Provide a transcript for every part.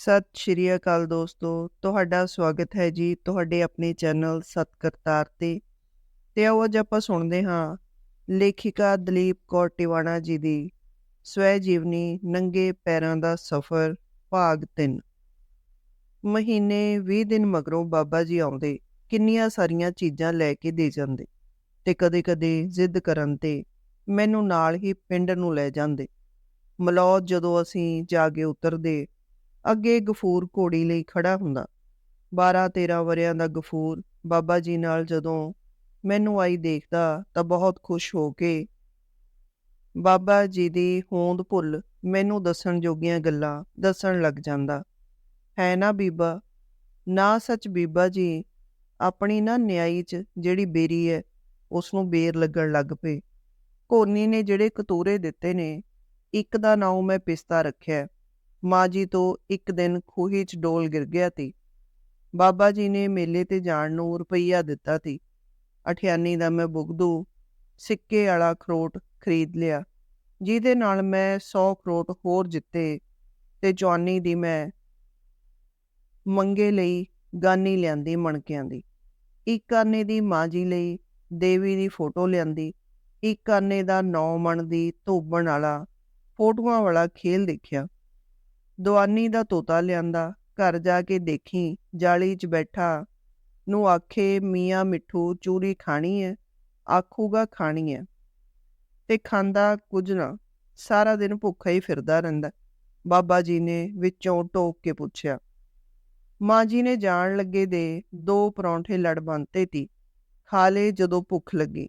ਸਤਿ ਸ਼੍ਰੀ ਅਕਾਲ ਦੋਸਤੋ, ਤੁਹਾਡਾ ਸਵਾਗਤ ਹੈ ਜੀ ਤੁਹਾਡੇ ਆਪਣੇ ਚੈਨਲ ਸਤਕਰਤਾਰ ਤੇ। ਤੇ ਆਓ ਅੱਜ ਆਪਾਂ ਸੁਣਦੇ ਹਾਂ ਲੇਖਿਕਾ ਦਲੀਪ ਕੌਰ ਟਿਵਾਣਾ ਜੀ ਦੀ ਸਵੈ ਜੀਵਨੀ ਨੰਗੇ ਪੈਰਾਂ ਦਾ ਸਫ਼ਰ, ਭਾਗ 3 ਮਹੀਨੇ 20 ਦਿਨ ਮਗਰੋਂ ਬਾਬਾ ਜੀ ਆਉਂਦੇ, ਕਿੰਨੀਆਂ ਸਾਰੀਆਂ ਚੀਜ਼ਾਂ ਲੈ ਕੇ ਦੇ ਜਾਂਦੇ ਤੇ ਕਦੇ-ਕਦੇ ਜ਼ਿੱਦ ਕਰਨ ਤੇ ਮੈਨੂੰ ਨਾਲ ਹੀ ਪਿੰਡ ਨੂੰ ਲੈ ਜਾਂਦੇ। ਮਲੌਦ ਜਦੋਂ ਅਸੀਂ ਜਾ ਕੇ ਉਤਰਦੇ ਅੱਗੇ ਗਫੂਰ ਘੋੜੀ ਲਈ ਖੜਾ ਹੁੰਦਾ। 12-13 ਵਰਿਆਂ ਦਾ ਗਫੂਰ ਬਾਬਾ ਜੀ ਨਾਲ ਜਦੋਂ ਮੈਨੂੰ ਆਈ ਦੇਖਦਾ ਤਾਂ ਬਹੁਤ ਖੁਸ਼ ਹੋ ਕੇ ਬਾਬਾ ਜੀ ਦੀ ਹੋਂਦ ਭੁੱਲ ਮੈਨੂੰ ਦੱਸਣ ਜੋਗੀਆਂ ਗੱਲਾਂ ਦੱਸਣ ਲੱਗ ਜਾਂਦਾ। ਹੈ ਨਾ ਬੀਬਾ? ਨਾ ਸੱਚ ਬੀਬਾ ਜੀ, ਆਪਣੀ ਨਾ ਨਿਆਈ 'ਚ ਜਿਹੜੀ ਬੇਰੀ ਹੈ ਉਸ ਨੂੰ ਬੇਰ ਲੱਗਣ ਲੱਗ ਪਏ। ਕੋਨੀ ਨੇ ਜਿਹੜੇ ਕਤੂਰੇ ਦਿੱਤੇ ਨੇ, ਇੱਕ ਦਾ ਨਾਮ ਮੈਂ ਪਿਸਤਾ ਰੱਖਿਆ। ਮਾਂ ਜੀ ਤੋਂ ਇੱਕ ਦਿਨ ਖੂਹੀ 'ਚ ਡੋਲ ਗਿਰ ਗਿਆ ਤੀ ਬਾਬਾ ਜੀ ਨੇ ਮੇਲੇ ਤੇ ਜਾਣ ਨੂੰ ਰੁਪਈਆ ਦਿੱਤਾ ਤੀ ਅਠਿਆਨੀ ਦਾ ਮੈਂ ਬੁਗਦੂ ਸਿੱਕੇ ਵਾਲਾ ਖਰੋਟ ਖਰੀਦ ਲਿਆ, ਜਿਹਦੇ ਨਾਲ ਮੈਂ 100 ਖਰੋਟ ਹੋਰ ਜਿੱਤੇ ਤੇ ਜਵਾਨੀ ਦੀ ਮੈਂ ਮੰਗੇ ਲਈ ਗਾਨੀ ਲਿਆਂਦੀ ਮਣਕਿਆਂ ਦੀ। ਇੱਕ ਆਨੇ ਦੀ ਮਾਂ ਜੀ ਲਈ ਦੇਵੀ ਦੀ ਫੋਟੋ ਲਿਆਂਦੀ, ਇੱਕ ਆਨੇ ਦਾ ਨੌ ਮਣ ਦੀ ਧੋਬਣ ਵਾਲਾ ਫੋਟੋਆਂ ਵਾਲਾ ਖੇਲ ਦੇਖਿਆ। ਦੁਆਨੀ ਦਾ ਤੋਤਾ ਲਿਆਂਦਾ, ਘਰ ਜਾ ਕੇ ਦੇਖੀ, ਜਾਲੀ 'ਚ ਬੈਠਾ। ਨੂੰ ਆਖੇ, ਮੀਆਂ ਮਿੱਠੂ, ਚੂਰੀ ਖਾਣੀ ਹੈ ਆਖੂਗਾ ਖਾਣੀ ਹੈ ਤੇ ਖਾਂਦਾ ਕੁਝ ਨਾ। ਸਾਰਾ ਦਿਨ ਭੁੱਖਾ ਹੀ ਫਿਰਦਾ ਰਹਿੰਦਾ। ਬਾਬਾ ਜੀ ਨੇ ਵਿੱਚੋਂ ਟੋਕ ਕੇ ਪੁੱਛਿਆ, ਮਾਂ ਜੀ ਨੇ ਜਾਣ ਲੱਗੇ ਦੇ ਦੋ ਪਰੌਂਠੇ ਲੜ ਬੰਤੇ ਤੀ ਖਾ ਲਏ ਜਦੋਂ ਭੁੱਖ ਲੱਗੀ।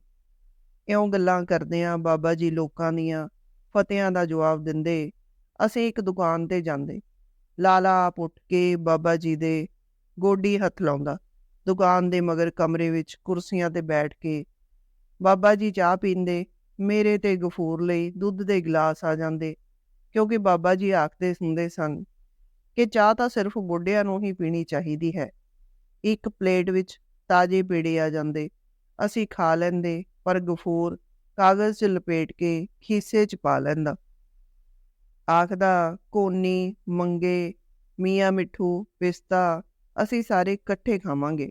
ਇਉਂ ਗੱਲਾਂ ਕਰਦਿਆਂ ਬਾਬਾ ਜੀ ਲੋਕਾਂ ਦੀਆਂ ਫਤਿਆਂ ਦਾ ਜਵਾਬ ਦਿੰਦੇ ਅਸੀਂ ਇੱਕ ਦੁਕਾਨ ਤੇ ਜਾਂਦੇ। ਲਾਲਾ ਆਪ ਉੱਠ ਕੇ ਬਾਬਾ ਜੀ ਦੇ ਗੋਡੀ ਹੱਥ ਲਾਉਂਦਾ। ਦੁਕਾਨ ਦੇ ਮਗਰ ਕਮਰੇ ਵਿੱਚ ਕੁਰਸੀਆਂ ਤੇ ਬੈਠ ਕੇ ਬਾਬਾ ਜੀ ਚਾਹ ਪੀਂਦੇ, ਮੇਰੇ ਤੇ ਗਫੂਰ ਲਈ ਦੁੱਧ ਦੇ ਗਲਾਸ ਆ ਜਾਂਦੇ, ਕਿਉਂਕਿ ਬਾਬਾ ਜੀ ਆਖਦੇ ਹੁੰਦੇ ਸਨ ਕਿ ਚਾਹ ਤਾਂ ਸਿਰਫ ਬੁੱਢਿਆਂ ਨੂੰ ਹੀ ਪੀਣੀ ਚਾਹੀਦੀ ਹੈ। ਇੱਕ ਪਲੇਟ ਵਿੱਚ ਤਾਜ਼ੇ ਪੇੜੇ ਆ ਜਾਂਦੇ, ਅਸੀਂ ਖਾ ਲੈਂਦੇ, ਪਰ ਗਫੂਰ ਕਾਗਜ਼ 'ਚ ਲਪੇਟ ਕੇ ਖੀਸੇ 'ਚ ਪਾ ਲੈਂਦਾ। ਆਖਦਾ, ਕੋਨੀ, ਮੰਗੇ, ਮੀਆਂ ਮਿੱਠੂ, ਪਿਸਤਾ, ਅਸੀਂ ਸਾਰੇ ਇਕੱਠੇ ਖਾਵਾਂਗੇ।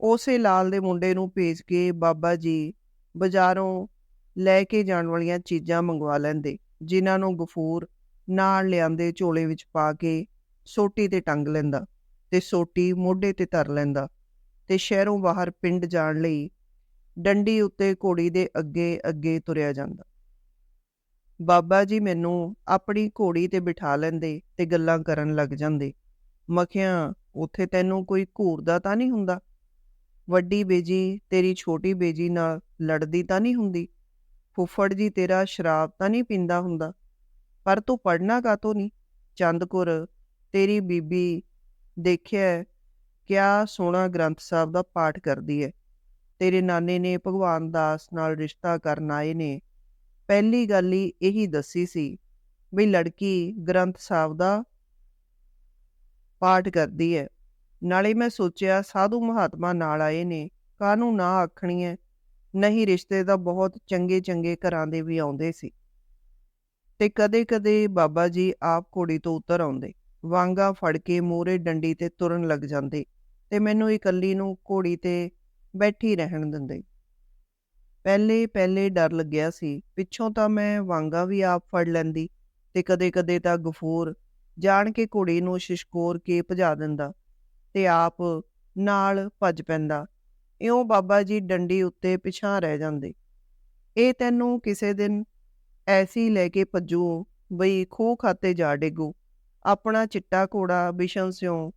ਉਸੇ ਲਾਲ ਦੇ ਮੁੰਡੇ ਨੂੰ ਭੇਜ ਕੇ ਬਾਬਾ ਜੀ ਬਾਜ਼ਾਰੋਂ ਲੈ ਕੇ ਜਾਣ ਵਾਲੀਆਂ ਚੀਜ਼ਾਂ ਮੰਗਵਾ ਲੈਂਦੇ, ਜਿਨ੍ਹਾਂ ਨੂੰ ਗਫੂਰ ਨਾਲ ਲਿਆਂਦੇ ਝੋਲੇ ਵਿੱਚ ਪਾ ਕੇ ਸੋਟੀ ਤੇ ਟੰਗ ਲੈਂਦਾ ਤੇ ਸੋਟੀ ਮੋਢੇ ਤੇ ਧਰ ਲੈਂਦਾ ਤੇ ਸ਼ਹਿਰੋਂ ਬਾਹਰ ਪਿੰਡ ਜਾਣ ਲਈ ਡੰਡੀ ਉੱਤੇ ਘੋੜੀ ਦੇ ਅੱਗੇ ਅੱਗੇ ਤੁਰਿਆ ਜਾਂਦਾ। ਬਾਬਾ ਜੀ ਮੈਨੂੰ ਆਪਣੀ ਘੋੜੀ ਤੇ ਬਿਠਾ ਲੈਂਦੇ ਤੇ ਗੱਲਾਂ ਕਰਨ ਲੱਗ ਜਾਂਦੇ। ਮਖਿਆ ਉੱਥੇ ਤੈਨੂੰ ਕੋਈ ਘੂਰਦਾ ਤਾਂ ਨਹੀਂ ਹੁੰਦਾ? ਵੱਡੀ ਬੇਜੀ ਤੇਰੀ ਛੋਟੀ ਬੇਜੀ ਨਾਲ ਲੜਦੀ ਤਾਂ ਨਹੀਂ ਹੁੰਦੀ? ਫੁੱਫੜ ਜੀ ਤੇਰਾ ਸ਼ਰਾਬ ਤਾਂ ਨਹੀਂ ਪੀਂਦਾ ਹੁੰਦਾ? ਪਰ ਤੂੰ ਪੜਨਾ ਕਾਤੋਂ ਨਹੀਂ ਚੰਦਕੁਰ, ਤੇਰੀ ਬੀਬੀ ਦੇਖਿਆ ਕਿਆ ਸੋਹਣਾ ਗ੍ਰੰਥ ਸਾਹਿਬ ਦਾ ਪਾਠ ਕਰਦੀ ਹੈ ਤੇਰੇ ਨਾਨੇ ਨੇ ਭਗਵਾਨ ਦਾਸ ਨਾਲ ਰਿਸ਼ਤਾ ਕਰਨ ਆਏ ਨੇ। ਪਹਿਲੀ ਗੱਲ ਹੀ ਇਹੀ ਦੱਸੀ ਸੀ ਵੀ ਲੜਕੀ ਗ੍ਰੰਥ ਸਾਹਿਬ ਦਾ ਪਾਠ ਕਰਦੀ ਹੈ। ਨਾਲੇ ਮੈਂ ਸੋਚਿਆ, ਸਾਧੂ ਮਹਾਤਮਾ ਨਾਲ ਆਏ ਨੇ, ਕਾਹਨੂੰ ਨਾ ਆਖਣੀ ਹੈ ਨਹੀਂ, ਰਿਸ਼ਤੇ ਤਾਂ ਬਹੁਤ ਚੰਗੇ ਚੰਗੇ ਘਰਾਂ ਦੇ ਵੀ ਆਉਂਦੇ ਸੀ। ਤੇ ਕਦੇ-ਕਦੇ ਬਾਬਾ ਜੀ ਆਪ ਘੋੜੀ ਤੋਂ ਉਤਰ ਆਉਂਦੇ। ਵਾਂਗਾ ਫੜ ਕੇ ਮੂਰੇ ਡੰਡੀ ਤੇ ਤੁਰਨ ਲੱਗ ਜਾਂਦੇ ਤੇ ਮੈਨੂੰ ਇਕੱਲੀ ਨੂੰ ਘੋੜੀ ਤੇ ਬੈਠੀ ਰਹਿਣ ਦਿੰਦੇ। ਪਹਿਲੇ ਪਹਿਲੇ ਡਰ ਲੱਗਿਆ ਸੀ, ਪਿੱਛੋਂ ਤਾਂ ਮੈਂ ਵਾਂਗਾ ਵੀ ਆਪ ਫੜ ਲੈਂਦੀ ਤੇ ਕਦੇ-ਕਦੇ ਤਾਂ ਗਫੂਰ ਜਾਣ ਕੇ ਘੋੜੇ ਨੂੰ ਸ਼ਿਸ਼ਕੋਰ ਕੇ ਭਜਾ ਦਿੰਦਾ ਤੇ ਆਪ ਨਾਲ ਭੱਜ ਪੈਂਦਾ। ਇਉਂ ਬਾਬਾ ਜੀ ਡੰਡੀ ਉੱਤੇ ਪਿਛਾਂ ਰਹਿ ਜਾਂਦੇ। ਇਹ ਤੈਨੂੰ ਕਿਸੇ ਦਿਨ ਐਸੀ ਲੈ ਕੇ ਭੱਜੂ ਬਈ ਖੂਹ ਖਾਤੇ ਜਾ ਡੇਗੂ। ਆਪਣਾ ਚਿੱਟਾ ਘੋੜਾ ਬਿਸ਼ਨ ਸਿਉ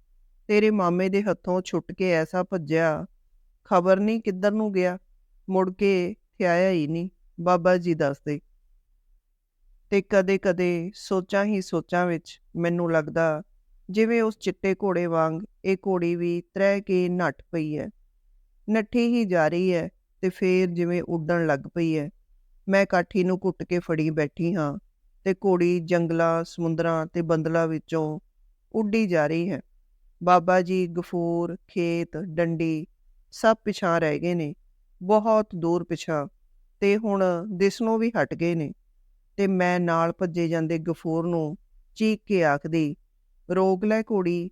ਤੇਰੇ ਮਾਮੇ ਦੇ ਹੱਥੋਂ ਛੁੱਟ ਕੇ ਐਸਾ ਭੱਜਿਆ, ਖਬਰ ਨਹੀਂ ਕਿੱਧਰ ਨੂੰ ਗਿਆ। ਮੁੜ ਕੇ ਥਿਆਇਆ ਹੀ ਨਹੀਂ। ਬਾਬਾ ਜੀ ਦੱਸਦੇ, ਤੇ ਕਦੇ-ਕਦੇ ਸੋਚਾਂ ਹੀ ਸੋਚਾਂ ਵਿੱਚ ਮੈਨੂੰ ਲੱਗਦਾ, ਜਿਵੇਂ ਉਸ ਚਿੱਟੇ ਘੋੜੇ ਵਾਂਗ ਇਹ ਘੋੜੀ ਵੀ ਤ੍ਰਹਿ ਕੇ ਨੱਠ ਪਈ ਹੈ। ਨੱਠੀ ਹੀ ਜਾ ਰਹੀ ਹੈ ਤੇ ਫੇਰ ਜਿਵੇਂ ਉੱਡਣ ਲੱਗ ਪਈ ਹੈ। ਮੈਂ ਕਾਠੀ ਨੂੰ ਘੁੱਟ ਕੇ ਫੜੀ ਬੈਠੀ ਹਾਂ ਤੇ ਘੋੜੀ ਜੰਗਲਾਂ, ਸਮੁੰਦਰਾਂ ਤੇ ਬੰਦਲਾਂ ਵਿੱਚੋਂ ਉੱਡੀ ਜਾ ਰਹੀ ਹੈ। ਬਾਬਾ ਜੀ, ਗਫੂਰ, ਖੇਤ, ਡੰਡੀ ਸਭ ਪਿਛਾਂ ਰਹਿ ਗਏ ਨੇ। ਬਹੁਤ ਦੂਰ ਪਿਛਾਂ ਤੇ ਹੁਣ ਦਿਸਣੋਂ ਵੀ ਹਟ ਗਏ ਨੇ। ਤੇ ਮੈਂ ਨਾਲ ਭੱਜੇ ਜਾਂਦੇ ਗਫੂਰ ਨੂੰ ਚੀਕ ਕੇ ਆਖਦੀ ਰੋਕ ਲੈ ਘੋੜੀ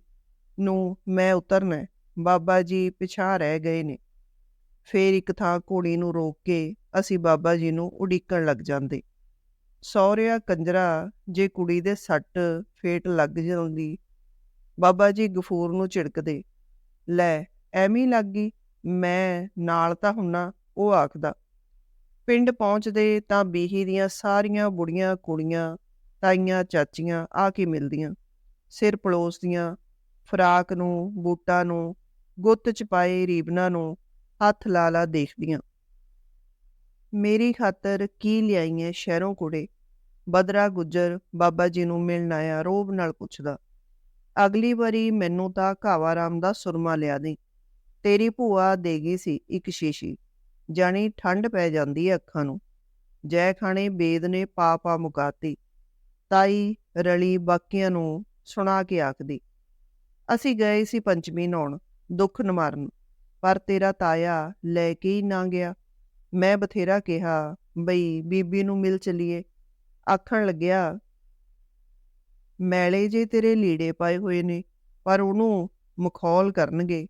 ਨੂੰ ਮੈਂ ਉਤਰਨਾ ਬਾਬਾ ਜੀ ਪਿਛਾ ਰਹਿ ਗਏ ਨੇ। ਫੇਰ ਇੱਕ ਥਾਂ ਘੋੜੀ ਨੂੰ ਰੋਕ ਕੇ ਅਸੀਂ ਬਾਬਾ ਜੀ ਨੂੰ ਉਡੀਕਣ ਲੱਗ ਜਾਂਦੇ। ਸਹੁਰਿਆ ਕੰਜਰਾ ਜੇ ਕੁੜੀ ਦੇ ਸੱਟ ਫੇਟ ਲੱਗ ਜਾਂਦੀ, ਬਾਬਾ ਜੀ ਗਫੂਰ ਨੂੰ ਝਿੜਕਦੇ, ਲੈ, ਐਵੇਂ ਲੱਗ ਗਈ। ਮੈਂ ਨਾਲ ਤਾਂ ਹੁੰਨਾ, ਉਹ ਆਖਦਾ। ਪਿੰਡ ਪਹੁੰਚਦੇ ਤਾਂ ਬੀਹੀ ਦੀਆਂ ਸਾਰੀਆਂ ਬੁੜੀਆਂ, ਕੁੜੀਆਂ, ਤਾਈਆਂ, ਚਾਚੀਆਂ ਆ ਕੇ ਮਿਲਦੀਆਂ। ਸਿਰ ਪਲੋਸਦੀਆਂ ਫਰਾਕ ਨੂੰ, ਬੂਟਾਂ ਨੂੰ, ਗੁੱਤ ਚ ਪਾਏ ਰੀਬਨਾਂ ਨੂੰ ਹੱਥ ਲਾ ਲਾ ਦੇਖਦੀਆਂ। ਮੇਰੀ ਖਾਤਰ ਕੀ ਲਿਆਈ ਐ ਸ਼ਹਿਰੋਂ ਕੁੜੇ? ਬਦਰਾ ਗੁੱਜਰ ਬਾਬਾ ਜੀ ਨੂੰ ਮਿਲਣ ਆਇਆ, ਰੋਬ ਨਾਲ ਪੁੱਛਦਾ। ਅਗਲੀ ਵਾਰੀ ਮੈਨੂੰ ਤਾਂ ਘਾਵਾਰਾਮ ਦਾ ਸੁਰਮਾ ਲਿਆ ਦੇ ਤੇਰੀ ਭੂਆ ਦੇ ਗਈ ਸੀ ਇੱਕ ਸ਼ੀਸ਼ੀ, ਜਾਣੀ ਠੰਡ ਪੈ ਜਾਂਦੀ ਹੈ ਅੱਖਾਂ ਨੂੰ। ਜੈ ਖਾਣੇ ਬੇਦ ਨੇ ਪਾ ਪਾ ਮੁਕਾਤੀ। ਤਾਈ ਰਲੀ ਬਾਕੀਆਂ ਨੂੰ ਸੁਣਾ ਕੇ ਆਖਦੀ, ਅਸੀਂ ਗਏ ਸੀ ਪੰਚਮੀ ਨਹਾਉਣ, ਦੁੱਖ ਨਿਵਾਰਨ, ਪਰ ਤੇਰਾ ਤਾਇਆ ਲੈ ਕੇ ਹੀ ਨਾ ਗਿਆ। ਮੈਂ ਬਥੇਰਾ ਕਿਹਾ, ਬਈ ਬੀਬੀ ਨੂੰ ਮਿਲ ਚਲੀਏ। ਆਖਣ ਲੱਗਿਆ, ਮੈਲੇ ਜੇ ਤੇਰੇ ਲੀੜੇ ਪਾਏ ਹੋਏ ਨੇ, ਪਰ ਉਹਨੂੰ ਮਖੌਲ ਕਰਨਗੇ।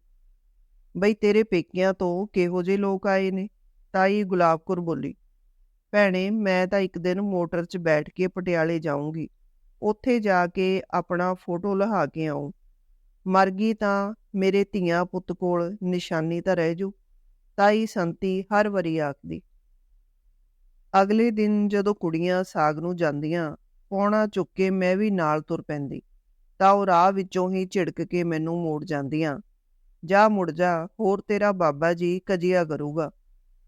ਬਈ ਤੇਰੇ ਪੇਕਿਆਂ ਤੋਂ ਕਿਹੋ ਜਿਹੇ ਲੋਕ ਆਏ ਨੇ? ਤਾਈ ਗੁਲਾਬ ਕੌਰ ਬੋਲੀ, ਭੈਣੇ, ਮੈਂ ਤਾਂ ਇੱਕ ਦਿਨ ਮੋਟਰ 'ਚ ਬੈਠ ਕੇ ਪਟਿਆਲੇ ਜਾਊਂਗੀ। ਉੱਥੇ ਜਾ ਕੇ ਆਪਣਾ ਫੋਟੋ ਲਹਾ ਕੇ ਆਉਂ ਮਰ ਗਈ ਤਾਂ ਮੇਰੇ ਧੀਆਂ ਪੁੱਤ ਕੋਲ ਨਿਸ਼ਾਨੀ ਤਾਂ ਰਹਿ ਜੂ, ਤਾਈ ਸੰਤੀ ਹਰ ਵਾਰੀ ਆਖਦੀ। ਅਗਲੇ ਦਿਨ ਜਦੋਂ ਕੁੜੀਆਂ ਸਾਗ ਨੂੰ ਜਾਂਦੀਆਂ, ਪੌਣਾ ਚੁੱਕ ਕੇ ਮੈਂ ਵੀ ਨਾਲ ਤੁਰ ਪੈਂਦੀ, ਤਾਂ ਉਹ ਰਾਹ ਵਿੱਚੋਂ ਹੀ ਝਿੜਕ ਕੇ ਮੈਨੂੰ ਮੋੜ ਜਾਂਦੀਆਂ। ਜਾ ਮੁੜ ਜਾ, ਹੋਰ ਤੇਰਾ ਬਾਬਾ ਜੀ ਕਜੀਆ ਕਰੂਗਾ।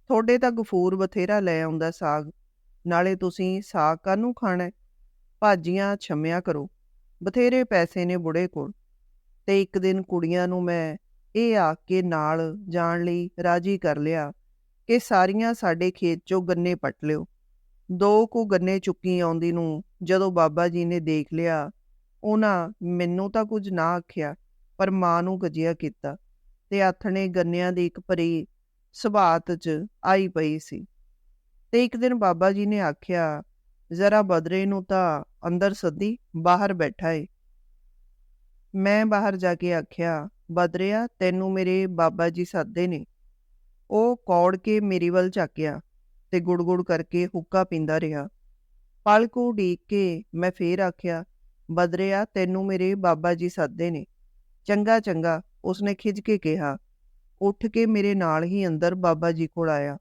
ਤੁਹਾਡੇ ਤਾਂ ਗਫੂਰ ਬਥੇਰਾ ਲੈ ਆਉਂਦਾ ਸਾਗ। ਨਾਲੇ ਤੁਸੀਂ ਸਾਗ ਕਾਹਨੂੰ ਖਾਣਾ? ਹੈ? ਭਾਜੀਆਂ ਛਮਿਆ ਕਰੋ। ਬਥੇਰੇ ਪੈਸੇ ਨੇ ਬੁੜੇ ਕੋਲ। ਤੇ ਇੱਕ ਦਿਨ ਕੁੜੀਆਂ ਨੂੰ ਮੈਂ ਇਹ ਆਖ ਕੇ ਨਾਲ ਜਾਣ ਲਈ ਰਾਜੀ ਕਰ ਲਿਆ ਕਿ ਸਾਰੀਆਂ ਸਾਡੇ ਖੇਤ 'ਚੋਂ ਗੰਨੇ ਪੱਟ ਲਿਓ। ਦੋ ਕੁ ਗੰਨੇ ਚੁੱਕੀ ਆਉਂਦੀ ਨੂੰ ਜਦੋਂ ਬਾਬਾ ਜੀ ਨੇ ਦੇਖ ਲਿਆ, ਉਹਨਾਂ ਮੈਨੂੰ ਤਾਂ ਕੁਝ ਨਾ ਆਖਿਆ, ਪਰ ਮਾਂ ਨੂੰ ਗਜਿਆ ਕੀਤਾ। ਤੇ ਆਥਣੇ ਗੰਨਿਆਂ ਦੀ ਇੱਕ ਭਰੀ ਸੁਭਾਤ 'ਚ ਆਈ ਪਈ ਸੀ। ਤੇ ਇੱਕ ਦਿਨ ਬਾਬਾ ਜੀ ਨੇ ਆਖਿਆ, ਜ਼ਰਾ ਬਦਰੇ ਨੂੰ ਤਾਂ ਅੰਦਰ ਸੱਦੀ, ਬਾਹਰ ਬੈਠਾ ਏ। ਮੈਂ ਬਾਹਰ ਜਾ ਕੇ ਆਖਿਆ, ਬਦਰਿਆ, ਤੈਨੂੰ ਮੇਰੇ ਬਾਬਾ ਜੀ ਸੱਦੇ ਨੇ। ਉਹ ਕੌੜ ਕੇ ਮੇਰੀ ਵੱਲ ਝਾਕਿਆ ਤੇ ਗੁੜ-ਗੁੜ ਕਰਕੇ ਹੁੱਕਾ ਪੀਂਦਾ ਰਿਹਾ। ਪਲ ਕੁ ਉਡੀਕ ਕੇ ਮੈਂ ਫੇਰ ਆਖਿਆ, ਬਦਰਿਆ, ਤੈਨੂੰ ਮੇਰੇ ਬਾਬਾ ਜੀ ਸੱਦੇ ਨੇ। ਚੰਗਾ ਚੰਗਾ ਉਸਨੇ ਖਿੱਚ ਕੇ ਕਿਹਾ, ਉੱਠ ਕੇ ਮੇਰੇ ਨਾਲ ਹੀ ਅੰਦਰ ਬਾਬਾ ਜੀ ਕੋਲ ਆਇਆ।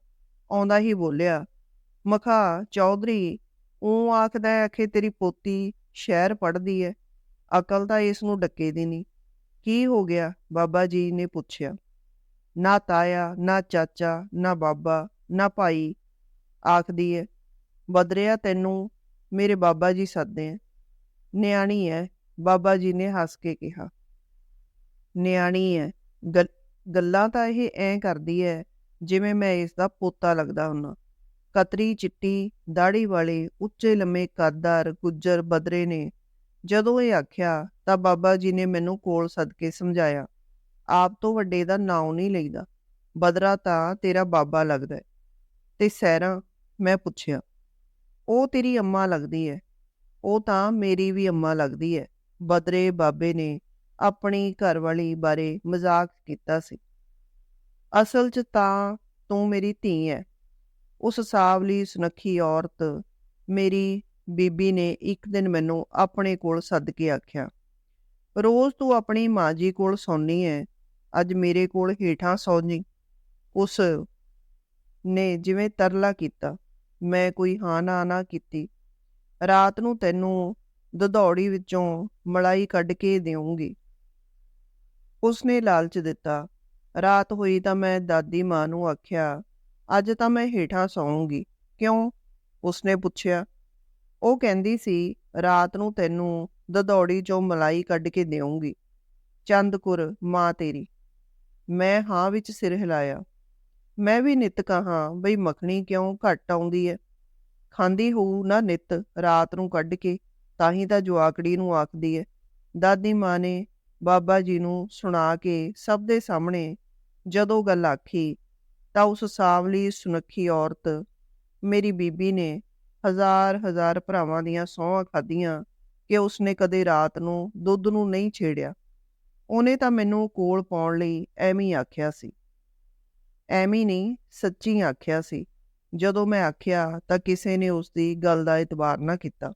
ਆਉਂਦਾ ਹੀ ਬੋਲਿਆ, ਮਖਾ, ਚੌਧਰੀ ਉਹ ਆਖਦਾ ਹੈ ਕਿ ਤੇਰੀ ਪੋਤੀ ਸ਼ਹਿਰ ਪੜਦੀ ਹੈ। ਅਕਲ ਤਾਂ ਇਸ ਨੂੰ ਡੱਕੇ ਦੀ ਨਹੀਂ ਕੀ ਹੋ ਗਿਆ? ਬਾਬਾ ਜੀ ਨੇ ਪੁੱਛਿਆ। ਨਾ ਤਾਇਆ, ਨਾ ਚਾਚਾ, ਨਾ ਬਾਬਾ, ਨਾ ਭਾਈ, ਆਖਦੀ ਹੈ। ਬਦਰਿਆ, ਤੈਨੂੰ ਮੇਰੇ ਬਾਬਾ ਜੀ ਸੱਦੇ ਆ। ਨਿਆਣੀ ਹੈ। ਬਾਬਾ ਜੀ ਨੇ ਹੱਸ ਕੇ ਕਿਹਾ। ਨਿਆਣੀ ਹੈ ਗੱਲਾਂ ਤਾਂ ਇਹ ਐਂ ਕਰਦੀ ਹੈ ਜਿਵੇਂ ਮੈਂ ਇਸ ਦਾ ਪੋਤਾ ਲੱਗਦਾ ਹੁੰਨਾ। ਕਤਰੀ, ਚਿੱਟੀ ਦਾੜੀ ਵਾਲੇ, ਉੱਚੇ ਲੰਮੇ ਕਾਦਰ ਗੁੱਜਰ, ਬਦਰੇ ਨੇ। ਜਦੋਂ ਇਹ ਆਖਿਆ ਤਾਂ ਬਾਬਾ ਜੀ ਨੇ ਮੈਨੂੰ ਕੋਲ ਸੱਦ ਕੇ ਸਮਝਾਇਆ, ਆਪ ਤੋਂ ਵੱਡੇ ਦਾ ਨਾਂ ਨਹੀਂ ਲਈਦਾ। ਬਦਰਾ ਤਾਂ ਤੇਰਾ ਬਾਬਾ ਲੱਗਦਾ ਤੇ ਸਹਿਰਾ ਮੈਂ ਪੁੱਛਿਆ, ਉਹ ਤੇਰੀ ਅੰਮਾ ਲੱਗਦੀ ਹੈ ਉਹ ਤਾਂ ਮੇਰੀ ਵੀ ਅੰਮਾ ਲੱਗਦੀ ਹੈ ਬਦਰੇ, ਬਾਬੇ ਨੇ ਆਪਣੀ ਘਰਵਾਲੀ ਬਾਰੇ ਮਜ਼ਾਕ ਕੀਤਾ ਸੀ। ਅਸਲ 'ਚ ਤਾਂ ਤੂੰ ਮੇਰੀ ਧੀ ਹੈ ਉਸ ਸਾਵਲੀ ਸੁਨੱਖੀ ਔਰਤ ਮੇਰੀ ਬੀਬੀ ਨੇ ਇੱਕ ਦਿਨ ਮੈਨੂੰ ਆਪਣੇ ਕੋਲ ਸੱਦ ਕੇ ਆਖਿਆ, ਰੋਜ਼ ਤੂੰ ਆਪਣੀ ਮਾਂ ਜੀ ਕੋਲ ਸੌਂਦੀ ਹੈ ਅੱਜ ਮੇਰੇ ਕੋਲ ਹੇਠਾਂ ਸੌਂ ਜੀ ਉਸ ਨੇ ਜਿਵੇਂ ਤਰਲਾ ਕੀਤਾ, ਮੈਂ ਕੋਈ ਹਾਂ ਨਾ ਨਾ ਕੀਤੀ। ਰਾਤ ਨੂੰ ਤੈਨੂੰ ਦਧੌੜੀ ਵਿੱਚੋਂ ਮਲਾਈ ਕੱਢ ਕੇ ਦੇਵਾਂਗੀ ਉਸਨੇ ਲਾਲਚ ਦਿੱਤਾ। ਰਾਤ ਹੋਈ ਤਾਂ ਮੈਂ ਦਾਦੀ ਮਾਂ ਨੂੰ ਆਖਿਆ, ਅੱਜ ਤਾਂ ਮੈਂ ਹੇਠਾਂ ਸੌਂਗੀ ਕਿਉਂ? ਉਸਨੇ ਪੁੱਛਿਆ। ਉਹ ਕਹਿੰਦੀ ਸੀ, ਰਾਤ ਨੂੰ ਤੈਨੂੰ ਦਦੌੜੀ ਚੋਂ ਮਲਾਈ ਕੱਢ ਕੇ ਦੇਵਾਂਗੀ ਚੰਦਕੁਰ ਮਾਂ ਤੇਰੀ। ਮੈਂ ਹਾਂ ਵਿੱਚ ਸਿਰ ਹਿਲਾਇਆ। ਮੈਂ ਵੀ ਨਿਤ ਕਹਾਂ, ਬਈ ਮੱਖਣੀ ਕਿਉਂ ਘੱਟ ਆਉਂਦੀ ਹੈ ਖਾਂਦੀ ਹੋਊ ਨਾ ਨਿਤ, ਰਾਤ ਨੂੰ ਕੱਢ ਕੇ, ਤਾਂ ਹੀ ਤਾਂ ਜਵਾਕੜੀ ਨੂੰ ਆਖਦੀ ਹੈ ਦਾਦੀ ਮਾਂ ਨੇ ਬਾਬਾ ਜੀ ਨੂੰ ਸੁਣਾ ਕੇ ਸਭ ਦੇ ਸਾਹਮਣੇ ਜਦੋਂ ਗੱਲ ਆਖੀ ਤਾਂ ਉਸ ਸਾਵਲੀ ਸੁਨੱਖੀ ਔਰਤ ਮੇਰੀ ਬੀਬੀ ਨੇ ਹਜ਼ਾਰ ਹਜ਼ਾਰ ਭਰਾਵਾਂ ਦੀਆਂ ਸਹੁੰਆਂ ਖਾਧੀਆਂ ਕਿ ਉਸਨੇ ਕਦੇ ਰਾਤ ਨੂੰ ਦੁੱਧ ਨੂੰ ਨਹੀਂ ਛੇੜਿਆ। ਉਹਨੇ ਤਾਂ ਮੈਨੂੰ ਕੋਲ ਪਾਉਣ ਲਈ ਐਵੇਂ ਆਖਿਆ ਸੀ। ਐਵੇਂ ਨਹੀਂ, ਸੱਚੀ ਆਖਿਆ ਸੀ। ਜਦੋਂ ਮੈਂ ਆਖਿਆ ਤਾਂ ਕਿਸੇ ਨੇ ਉਸ ਦੀ ਗੱਲ ਦਾ ਇਤਬਾਰ ਨਾ ਕੀਤਾ।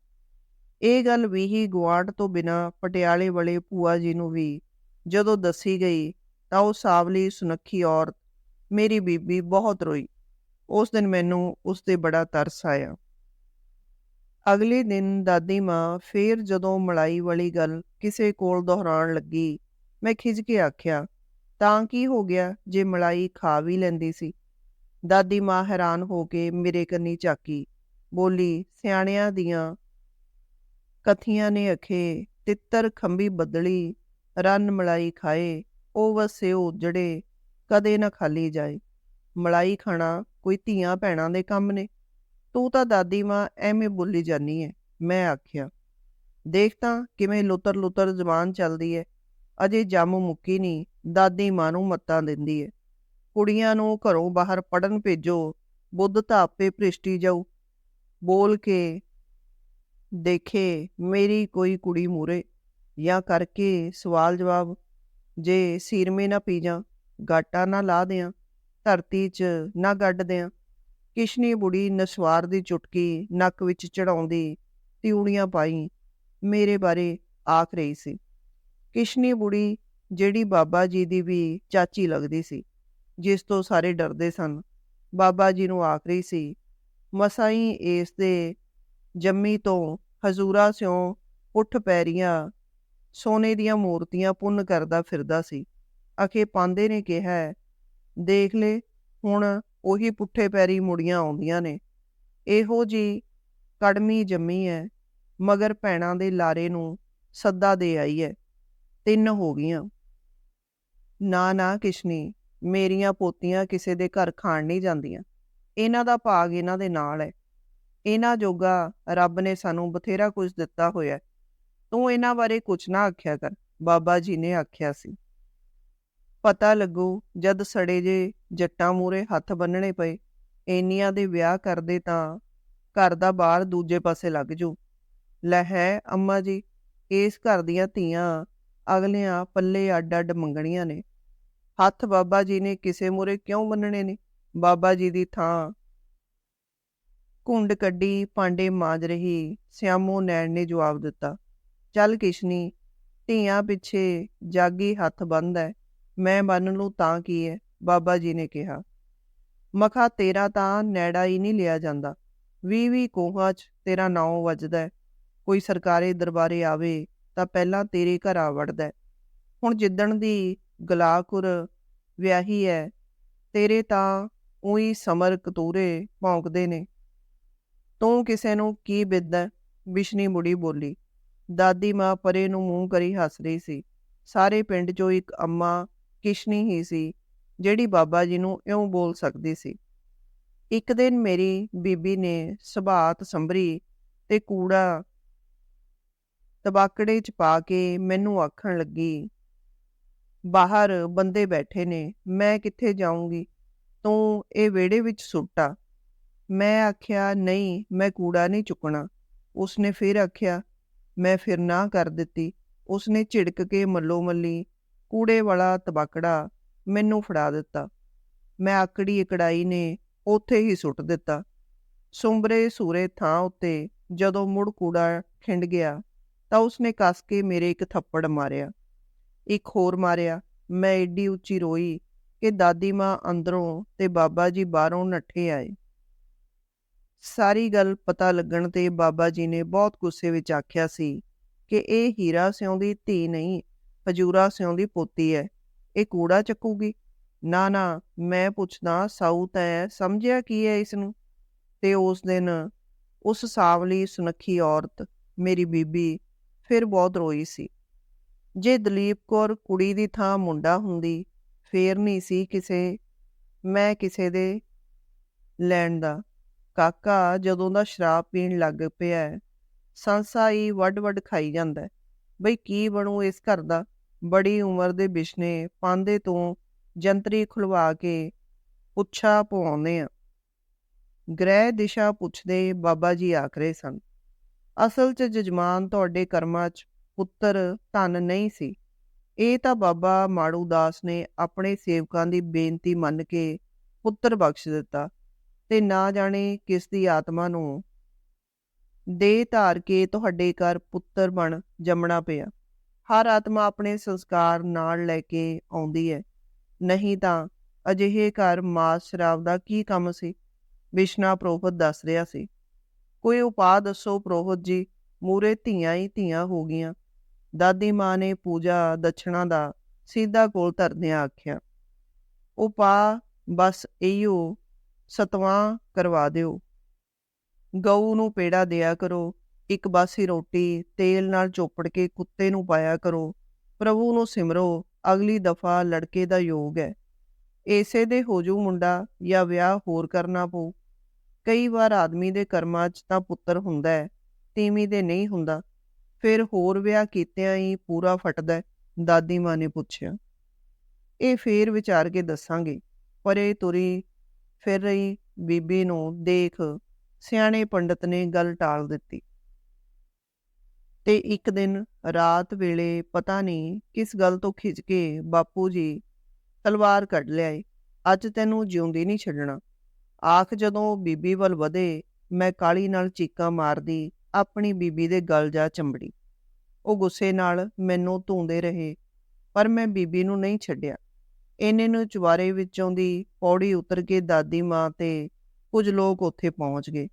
ਇਹ ਗੱਲ ਵੀ ਹੀ ਗੁਆਂਢ ਤੋਂ ਬਿਨਾ ਪਟਿਆਲੇ ਵਾਲੇ ਭੂਆ ਜੀ ਨੂੰ ਵੀ ਜਦੋਂ ਦੱਸੀ ਗਈ ਤਾਂ ਉਹ ਸਾਵਲੀ ਸੁਨੱਖੀ ਔਰਤ ਮੇਰੀ ਬੀਬੀ ਬਹੁਤ ਰੋਈ। ਉਸ ਦਿਨ ਮੈਨੂੰ ਉਸ ਤੇ ਬੜਾ ਤਰਸ ਆਇਆ। ਅਗਲੇ ਦਿਨ ਦਾਦੀ ਮਾਂ ਫੇਰ ਜਦੋਂ ਮਲਾਈ ਵਾਲੀ ਗੱਲ ਕਿਸੇ ਕੋਲ ਦੁਹਰਾਉਣ ਲੱਗੀ, ਮੈਂ ਖਿਜ ਕੇ ਆਖਿਆ, ਤਾਂ ਕੀ ਹੋ ਗਿਆ ਜੇ ਮਲਾਈ ਖਾ ਵੀ ਲੈਂਦੀ ਸੀ? ਦਾਦੀ ਮਾਂ ਹੈਰਾਨ ਹੋ ਕੇ ਮੇਰੇ ਕੰਨੀ ਝਾਕੀ, ਬੋਲੀ, ਸਿਆਣਿਆਂ ਦੀਆਂ ਕਥੀਆਂ ਨੇ ਅਖੇ, ਤਿੱਤਰ ਖੰਬੀ ਬਦਲੀ, ਰਨ ਮਲਾਈ ਖਾਏ, ਉਹ ਵਸੇ ਉਜੜੇ ਕਦੇ ਨਾ ਖਾਲੀ ਜਾਏ। ਮਲਾਈ ਖਾਣਾ ਕੋਈ ਧੀਆਂ ਭੈਣਾਂ ਦੇ ਕੰਮ ਨੇ। ਤੂੰ ਤਾਂ ਦਾਦੀ ਮਾਂ ਐਵੇਂ ਬੋਲੀ ਜਾਨੀ ਐ ਮੈਂ ਆਖਿਆ। ਦੇਖ ਤਾਂ ਕਿਵੇਂ ਲੁੱਤਰ ਲੁੱਤਰ ਜ਼ਬਾਨ ਚੱਲਦੀ ਐ ਅਜੇ ਜੰਮ ਮੁੱਕੀ ਨਹੀਂ ਦਾਦੀ ਮਾਂ ਨੂੰ ਮੱਤਾਂ ਦਿੰਦੀ ਐ ਕੁੜੀਆਂ ਨੂੰ ਘਰੋਂ ਬਾਹਰ ਪੜਨ ਭੇਜੋ, ਬੁੱਧ ਤਾਂ ਆਪੇ ਭ੍ਰਿਸ਼ਟੀ ਜਾਊ। ਬੋਲ ਕੇ ਦੇਖੇ ਮੇਰੀ ਕੋਈ ਕੁੜੀ ਮੂਰੇ ਜਾਂ ਕਰਕੇ ਸਵਾਲ ਜਵਾਬ, ਜੇ ਸੀਰਮੇ ਨਾ ਪੀ ਜਾਂ ਗਾਟਾ ਨਾ ਲਾ ਦਿਆਂ, ਧਰਤੀ 'ਚ ਨਾ ਗੱਡ ਦਿਆਂ, ਕਿਸ਼ਨੀ ਬੁੜੀ ਨਸਵਾਰ ਦੀ ਚੁਟਕੀ ਨੱਕ ਵਿੱਚ ਚੜਾਉਂਦੀ ਤਿਉੜੀਆਂ ਪਾਈ ਮੇਰੇ ਬਾਰੇ ਆਖ ਰਹੀ ਸੀ। ਕਿਸ਼ਨੀ ਬੁੜੀ ਜਿਹੜੀ ਬਾਬਾ ਜੀ ਦੀ ਵੀ ਚਾਚੀ ਲੱਗਦੀ ਸੀ, ਜਿਸ ਤੋਂ ਸਾਰੇ ਡਰਦੇ ਸਨ। ਬਾਬਾ ਜੀ ਨੂੰ ਆਖ ਰਹੀ ਸੀ ਮਸਾਈ ਇਸ ਦੇ ਜੰਮੀ ਤੋਂ ਹਜ਼ੂਰਾ ਸਿਓ ਉੱਠ ਪੈਰੀਆਂ, ਸੋਨੇ ਦੀਆਂ ਮੂਰਤੀਆਂ ਪੁੰਨ ਕਰਦਾ ਫਿਰਦਾ ਸੀ। ਅਖੇ ਪਾਂਦੇ ਨੇ ਕਿਹਾ, ਦੇਖ ਲੈ, ਹੁਣ ਉਹੀ ਪੁੱਠੇ ਪੈਰੀ ਮੁੜੀਆਂ ਆਉਂਦੀਆਂ ਨੇ। ਇਹੋ ਜੀ ਕੜਮੀ ਜੰਮੀ ਐ, ਮਗਰ ਭੈਣਾਂ ਦੇ ਲਾਰੇ ਨੂੰ ਸੱਦਾ ਦੇ ਆਈ ਐ। ਤਿੰਨ ਹੋ ਗਈਆਂ। ਨਾ ਨਾ ਕਿਸ਼ਨੀ, ਮੇਰੀਆਂ ਪੋਤੀਆਂ ਕਿਸੇ ਦੇ ਘਰ ਖਾਣ ਨਹੀਂ ਜਾਂਦੀਆਂ। ਇਹਨਾਂ ਦਾ ਭਾਗ ਇਹਨਾਂ ਦੇ ਨਾਲ ਹੈ ਇਹਨਾਂ ਜੋਗਾ ਰੱਬ ਨੇ ਸਾਨੂੰ ਬਥੇਰਾ ਕੁਝ ਦਿੱਤਾ ਹੋਇਆ ਤੂੰ ਇਹਨਾਂ ਬਾਰੇ ਕੁਝ ਨਾ ਆਖਿਆ ਕਰ, ਬਾਬਾ ਜੀ ਨੇ ਆਖਿਆ ਸੀ। ਪਤਾ ਲੱਗੂ ਜਦ ਸੜੇ ਜੇ ਜੱਟਾਂ ਮੂਰੇ ਹੱਥ ਬੰਨਣੇ ਪਏ ਇੰਨੀਆਂ ਦੇ ਵਿਆਹ ਕਰਦੇ ਤਾਂ ਘਰ ਦਾ ਬਾਹਰ ਦੂਜੇ ਪਾਸੇ ਲੱਗ ਜੂ। ਲੈ ਹੈ ਅੰਮਾ ਜੀ, ਇਸ ਘਰ ਦੀਆਂ ਧੀਆਂ ਅਗਲਿਆਂ ਪੱਲੇ ਅੱਡ ਅੱਡ ਮੰਗਣੀਆਂ ਨੇ। ਹੱਥ ਬਾਬਾ ਜੀ ਨੇ ਕਿਸੇ ਮੂਰੇ ਕਿਉਂ ਬੰਨਣੇ ਨੇ? ਬਾਬਾ ਜੀ ਦੀ ਥਾਂ ਘੁੰਡ ਕੱਢੀ ਪਾਂਡੇ ਮਾਜ ਰਹੀ ਸਿਆਮੋ ਨੈਣ ਨੇ ਜਵਾਬ ਦਿੱਤਾ, ਚੱਲ ਕਿਸ਼ਨੀ, ਧੀਆਂ ਪਿੱਛੇ ਜਾਗੀ ਹੱਥ ਬੰਨਦਾ ਮੈਂ ਬੰਨ ਲੂ ਤਾਂ ਕੀ ਹੈ ਬਾਬਾ ਜੀ ਨੇ ਕਿਹਾ। ਮਖਾ ਤੇਰਾ ਤਾਂ ਨੈੜਾ ਹੀ ਨਹੀਂ ਲਿਆ ਜਾਂਦਾ। ਵੀ ਵੀ ਕੋਹਾਂ 'ਚ ਤੇਰਾ ਨਾਉ ਵੱਜਦਾ ਕੋਈ ਸਰਕਾਰੀ ਦਰਬਾਰੇ ਆਵੇ ਤਾਂ ਪਹਿਲਾਂ ਤੇਰੇ ਘਰ ਆ ਵੜਦਾ ਹੁਣ ਜਿੱਦਣ ਦੀ ਗਲਾਕੁਰ ਵਿਆਹੀ ਹੈ ਤੇਰੇ ਤਾਂ ਉਹੀ ਸਮਰ ਕਤੂਰੇ ਭੌਂਕਦੇ ਨੇ। ਤੂੰ ਕਿਸੇ ਨੂੰ ਕੀ ਬਿੱਦਾ ਵਿਸ਼ਨੀ ਮੁੜੀ ਬੋਲੀ। ਦਾਦੀ ਮਾਂ ਪਰੇ ਨੂੰ ਮੂੰਹ ਕਰੀ ਹੱਸ ਰਹੀ ਸੀ। ਸਾਰੇ ਪਿੰਡ 'ਚੋਂ ਇੱਕ ਅੰਮਾ, ਕਿਸ਼ਨੀ ਹੀ ਸੀ, ਜਿਹੜੀ ਬਾਬਾ ਜੀ ਨੂੰ ਇਉਂ ਬੋਲ ਸਕਦੀ ਸੀ। ਇੱਕ ਦਿਨ ਮੇਰੀ ਬੀਬੀ ਨੇ ਸੁਭਾਤ ਸੰਭਰੀ ਤੇ ਕੂੜਾ ਤਬਾਕੜੇ 'ਚ ਪਾ ਕੇ ਮੈਨੂੰ ਆਖਣ ਲੱਗੀ, ਬਾਹਰ ਬੰਦੇ ਬੈਠੇ ਨੇ, ਮੈਂ ਕਿੱਥੇ ਜਾਊਂਗੀ? ਤੂੰ ਇਹ ਵਿਹੜੇ ਵਿੱਚ ਸੁੱਟਾ ਮੈਂ ਆਖਿਆ, ਨਹੀਂ, ਮੈਂ ਕੂੜਾ ਨਹੀਂ ਚੁੱਕਣਾ। ਉਸਨੇ ਫਿਰ ਆਖਿਆ, ਮੈਂ ਫਿਰ ਨਾ ਕਰ ਦਿੱਤੀ। ਉਸਨੇ ਝਿੜਕ ਕੇ ਮੱਲੋ ਮੱਲੀ, ਕੂੜੇ ਵਾਲਾ ਤਬਾਕੜਾ ਮੈਨੂੰ ਫੜਾ ਦਿੱਤਾ। ਮੈਂ ਆਕੜੀ ਇਕੜਾਈ ਨੇ ਉੱਥੇ ਹੀ ਸੁੱਟ ਦਿੱਤਾ। ਸੁੰਬਰੇ ਸੂਰੇ ਥਾਂ ਉੱਤੇ ਜਦੋਂ ਮੁੜ ਕੂੜਾ ਖਿੰਡ ਗਿਆ, ਤਾਂ ਉਸਨੇ ਕੱਸ ਕੇ ਮੇਰੇ ਇੱਕ ਥੱਪੜ ਮਾਰਿਆ। ਇੱਕ ਹੋਰ ਮਾਰਿਆ, ਮੈਂ ਏਡੀ ਉੱਚੀ ਰੋਈ ਕਿ ਦਾਦੀ ਮਾਂ ਅੰਦਰੋਂ ਤੇ ਬਾਬਾ ਜੀ ਬਾਹਰੋਂ ਨੱਠੇ ਆਏ। ਸਾਰੀ ਗੱਲ ਪਤਾ ਲੱਗਣ ਤੇ ਬਾਬਾ ਜੀ ਨੇ ਬਹੁਤ ਗੁੱਸੇ ਵਿੱਚ ਆਖਿਆ ਸੀ ਕਿ ਇਹ ਹੀਰਾ ਸਿਉਂ ਦੀ ਧੀ ਨਹੀਂ ਹਜੂਰਾ ਸਿਉਂ ਦੀ ਪੋਤੀ ਹੈ ਇਹ ਕੂੜਾ ਚੱਕੂਗੀ? ਨਾ ਨਾ, ਮੈਂ ਪੁੱਛਦਾ, ਸਾਊ ਹੈ ਸਮਝਿਆ ਕੀ ਹੈ ਇਸ ਨੂੰ ਤੇ ਉਸ ਦਿਨ ਉਸ ਸਾਵਲੀ ਸੁਨੱਖੀ ਔਰਤ ਮੇਰੀ ਬੀਬੀ ਫਿਰ ਬਹੁਤ ਰੋਈ ਸੀ। ਜੇ ਦਲੀਪ ਕੌਰ ਕੁੜੀ ਦੀ ਥਾਂ ਮੁੰਡਾ ਹੁੰਦੀ, ਫੇਰ ਨਹੀਂ ਸੀ ਕਿਸੇ, ਮੈਂ ਕਿਸੇ ਦੇ ਲੈਣ ਦਾ। ਕਾਕਾ ਜਦੋਂ ਦਾ ਸ਼ਰਾਬ ਪੀਣ ਲੱਗ ਪਿਆ ਸੰਸਾ ਹੀ ਵੱਡ-ਵੱਡ ਖਾਈ ਜਾਂਦਾ ਬਈ ਕੀ ਬਣੂ ਇਸ ਘਰ ਦਾ? ਬੜੀ ਉਮਰ ਦੇ ਬਿਸ਼ਨੇ ਪਾਂਦੇ ਤੋਂ ਜੰਤਰੀ ਖੁਲਵਾ ਕੇ ਪੁੱਛਾ ਪਵਾਉਂਦੇ ਆ ਗ੍ਰਹਿ ਦਿਸ਼ਾ ਪੁੱਛਦੇ ਬਾਬਾ ਜੀ ਆਖ ਰਹੇ ਸਨ, ਅਸਲ 'ਚ ਜਜਮਾਨ ਤੁਹਾਡੇ ਕਰਮਾਂ 'ਚ ਪੁੱਤਰ ਧਨ ਨਹੀਂ ਸੀ। ਇਹ ਤਾਂ ਬਾਬਾ ਮਾੜੂ ਦਾਸ ਨੇ ਆਪਣੇ ਸੇਵਕਾਂ ਦੀ ਬੇਨਤੀ ਮੰਨ ਕੇ ਪੁੱਤਰ ਬਖਸ਼ ਦਿੱਤਾ। ਤੇ ਨਾ ਜਾਣੇ ਕਿਸ ਦੀ ਆਤਮਾ ਨੂੰ। ਦੇ ਧਾਰ ਕੇ ਤੁਹਾਡੇ ਘਰ ਪੁੱਤਰ ਬਣ ਜੰਮਣਾ ਪਿਆ। ਹਰ ਆਤਮਾ ਆਪਣੇ ਸੰਸਕਾਰ ਨਾਲ ਲੈ ਕੇ ਆਉਂਦੀ ਹੈ। ਨਹੀਂ ਤਾਂ ਅਜਿਹੇ ਘਰ ਮਾਸ ਸ਼ਰਾਬ ਦਾ ਕੀ ਕੰਮ ਸੀ? ਵਿਸ਼ਨਾ ਪ੍ਰੋਹਤ ਦੱਸ ਰਿਹਾ ਸੀ। ਕੋਈ ਉਪਾਅ ਦੱਸੋ ਪ੍ਰੋਹਤ ਜੀ ਮੂਰੇ ਧੀਆਂ ਹੀ ਧੀਆਂ ਹੋ ਗਈਆਂ। ਦਾਦੀ ਮਾਂ ਨੇ ਪੂਜਾ ਦਛਣਾ ਦਾ ਸਿੱਧਾ ਕੋਲ ਧਰਦਿਆਂ ਆਖਿਆ। ਉਪਾਅ ਬਸ ਇਹੀਓ ਸਤਵਾਂ ਕਰਵਾ ਦਿਓ। ਗਊ ਨੂੰ ਪੇੜਾ ਦਿਆ ਕਰੋ। ਇੱਕ ਬਾਸੀ ਰੋਟੀ ਤੇਲ ਨਾਲ ਚੋਪੜ ਕੇ ਕੁੱਤੇ ਨੂੰ ਪਾਇਆ ਕਰੋ। ਪ੍ਰਭੂ ਨੂੰ ਸਿਮਰੋ, ਅਗਲੀ ਦਫਾ ਲੜਕੇ ਦਾ ਯੋਗ ਹੈ। ਏਸੇ ਦੇ ਹੋਜੂ ਮੁੰਡਾ ਜਾਂ ਵਿਆਹ ਹੋਰ ਕਰਨਾ ਪਊ। ਕਈ ਵਾਰ ਆਦਮੀ ਦੇ ਕਰਮਾਂ 'ਚ ਤਾਂ ਪੁੱਤਰ ਹੁੰਦਾ ਹੈ, ਤੀਵੀਂ ਦੇ ਨਹੀਂ ਹੁੰਦਾ। ਫਿਰ ਹੋਰ ਵਿਆਹ ਕੀਤਿਆਂ ਹੀ ਪੂਰਾ ਫਟਦਾ ਦਾਦੀ ਮਾਂ ਨੇ ਪੁੱਛਿਆ। ਇਹ ਫੇਰ ਵਿਚਾਰ ਕੇ ਦੱਸਾਂਗੇ, ਪਰ ਇਹ ਤੁਰੀ ਫਿਰ ਰਹੀ ਬੀਬੀ ਨੂੰ ਦੇਖ ਸਿਆਣੇ ਪੰਡਤ ਨੇ ਗੱਲ ਟਾਲ ਦਿੱਤੀ। ਤੇ ਇੱਕ ਦਿਨ ਰਾਤ ਵੇਲੇ ਪਤਾ ਨਹੀਂ ਕਿਸ ਗੱਲ ਤੋਂ ਖਿੱਚ ਕੇ ਬਾਪੂ ਜੀ ਤਲਵਾਰ ਕੱਢ ਲਿਆਏ। ਅੱਜ ਤੈਨੂੰ ਜਿਉਂਦੀ ਨਹੀਂ ਛੱਡਣਾ। ਆਖ ਜਦੋਂ ਬੀਬੀ ਵੱਲ ਵਧੇ, ਮੈਂ ਕਾਲੀ ਨਾਲ ਚੀਕਾਂ ਮਾਰਦੀ ਆਪਣੀ ਬੀਬੀ ਦੇ ਗਲ ਜਾ ਚੰਬੜੀ। ਉਹ ਗੁੱਸੇ ਨਾਲ ਮੈਨੂੰ ਧੂੰਦੇ ਰਹੇ, ਪਰ ਮੈਂ ਬੀਬੀ ਨੂੰ ਨਹੀਂ ਛੱਡਿਆ। ਇਹਨੇ ਨੂੰ ਚੁਬਾਰੇ ਵਿੱਚੋਂ ਦੀ ਪੌੜੀ ਉਤਰ ਕੇ ਦਾਦੀ ਮਾਂ ਤੇ ਕੁਝ ਲੋਕ ਉੱਥੇ ਪਹੁੰਚ ਗਏ।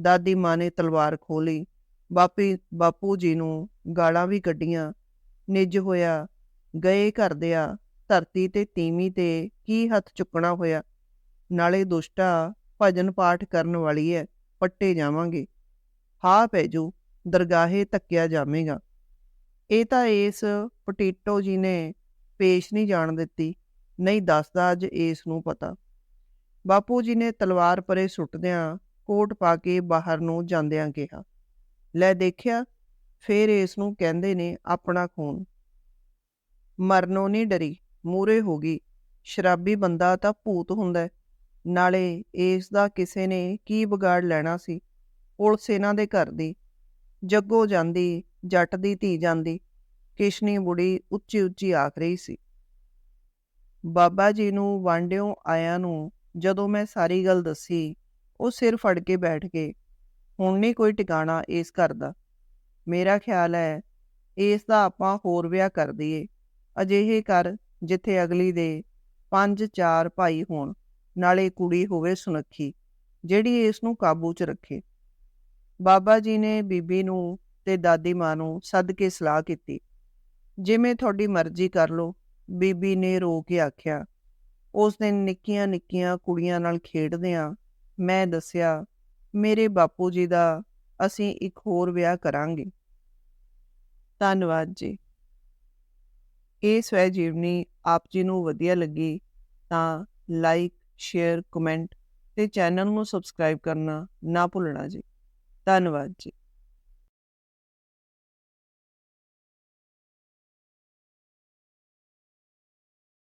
ਦਾਦੀ ਮਾਂ ਨੇ ਤਲਵਾਰ ਖੋਲੀ ਬਾਪੀ, ਬਾਪੂ ਜੀ ਨੂੰ ਗਾਲਾਂ ਵੀ ਕੱਢੀਆਂ। ਨਿੱਜ ਹੋਇਆ, ਗਏ ਘਰਦਿਆ, ਧਰਤੀ ਤੇ ਤੀਵੀਂ ਤੇ ਕੀ ਹੱਥ ਚੁੱਕਣਾ ਹੋਇਆ? ਨਾਲੇ ਦੁਸ਼ਟਾ ਭਜਨ ਪਾਠ ਕਰਨ ਵਾਲੀ ਹੈ ਪੱਟੇ ਜਾਵਾਂਗੇ। ਹਾਂ ਪੈਜੂ ਦਰਗਾਹੇ ਧੱਕਿਆ ਜਾਵੇਗਾ। ਇਹ ਤਾਂ ਇਸ ਪਟੀਟੋ ਜੀ ਨੇ ਪੇਸ਼ ਨਹੀਂ ਜਾਣ ਦਿੱਤੀ। ਨਹੀਂ ਦੱਸਦਾ ਅੱਜ ਇਸ ਨੂੰ ਪਤਾ। ਬਾਪੂ ਜੀ ਨੇ ਤਲਵਾਰ ਪਰੇ ਸੁੱਟਦਿਆਂ ਕੋਟ ਪਾ ਕੇ ਬਾਹਰ ਨੂੰ ਜਾਂਦਿਆਂ ਕਿਹਾ, ਲੈ ਦੇਖਿਆ, ਫੇਰ ਇਸ ਨੂੰ ਕਹਿੰਦੇ ਨੇ ਆਪਣਾ ਖੂਨ। ਮਰਨੋਂ ਨਹੀਂ ਡਰੀ ਮੂਰੇ ਹੋ ਗਈ। ਸ਼ਰਾਬੀ ਬੰਦਾ ਤਾਂ ਭੂਤ ਹੁੰਦਾ ਨਾਲੇ ਇਸ ਦਾ ਕਿਸੇ ਨੇ ਕੀ ਵਿਗਾੜ ਲੈਣਾ ਸੀ? ਪੁਲਿਸ ਇਹਨਾਂ ਦੇ ਘਰ ਦੀ। ਜੱਗੋ ਜਾਂਦੀ, ਜੱਟ ਦੀ, ਧੀ ਜਾਂਦੀ। ਕਿਸ਼ਨੀ ਬੁੜੀ ਉੱਚੀ ਉੱਚੀ ਆਖ ਰਹੀ ਸੀ। ਬਾਬਾ ਜੀ ਨੂੰ ਵਾਂਡਿਓ ਆਇਆਂ ਨੂੰ ਜਦੋਂ ਮੈਂ ਸਾਰੀ ਗੱਲ ਦੱਸੀ, ਉਹ ਸਿਰ ਫੜ ਕੇ ਬੈਠ ਗਏ। ਹੁਣ ਨਹੀਂ ਕੋਈ ਟਿਕਾਣਾ ਇਸ ਘਰ ਦਾ। ਮੇਰਾ ਖਿਆਲ ਹੈ, ਇਸ ਦਾ ਆਪਾਂ ਹੋਰ ਵਿਆਹ ਕਰ ਦਈਏ। ਅਜਿਹੇ ਕਰ ਜਿੱਥੇ ਅਗਲੀ ਦੇ ਪੰਜ ਚਾਰ ਭਾਈ ਹੋਣ, ਨਾਲੇ ਕੁੜੀ ਹੋਵੇ ਸੁਨੱਖੀ, ਜਿਹੜੀ ਇਸ ਨੂੰ ਕਾਬੂ 'ਚ ਰੱਖੇ। ਬਾਬਾ ਜੀ ਨੇ ਬੀਬੀ ਨੂੰ ਤੇ ਦਾਦੀ ਮਾਂ ਨੂੰ ਸੱਦ ਕੇ ਸਲਾਹ ਕੀਤੀ। ਜਿਵੇਂ ਤੁਹਾਡੀ ਮਰਜ਼ੀ ਕਰ ਲਓ। ਬੀਬੀ ਨੇ ਰੋ ਕੇ ਆਖਿਆ, ਉਸ ਦਿਨ ਨਿੱਕੀਆਂ ਨਿੱਕੀਆਂ ਕੁੜੀਆਂ ਨਾਲ ਖੇਡਦਿਆਂ ਮੈਂ ਦੱਸਿਆ, ਮੇਰੇ ਬਾਪੂ ਜੀ ਦਾ ਅਸੀਂ ਇੱਕ ਹੋਰ ਵਿਆਹ ਕਰਾਂਗੇ। ਧੰਨਵਾਦ ਜੀ। ਇਹ ਸਵੈ ਜੀਵਨੀ ਆਪ ਜੀ ਨੂੰ ਵਧੀਆ ਲੱਗੀ ਤਾਂ ਲਾਈਕ ਸ਼ੇਅਰ ਕਮੈਂਟ ਤੇ ਚੈਨਲ ਨੂੰ ਸਬਸਕ੍ਰਾਈਬ ਕਰਨਾ ਨਾ ਭੁੱਲਣਾ ਜੀ। ਧੰਨਵਾਦ ਜੀ।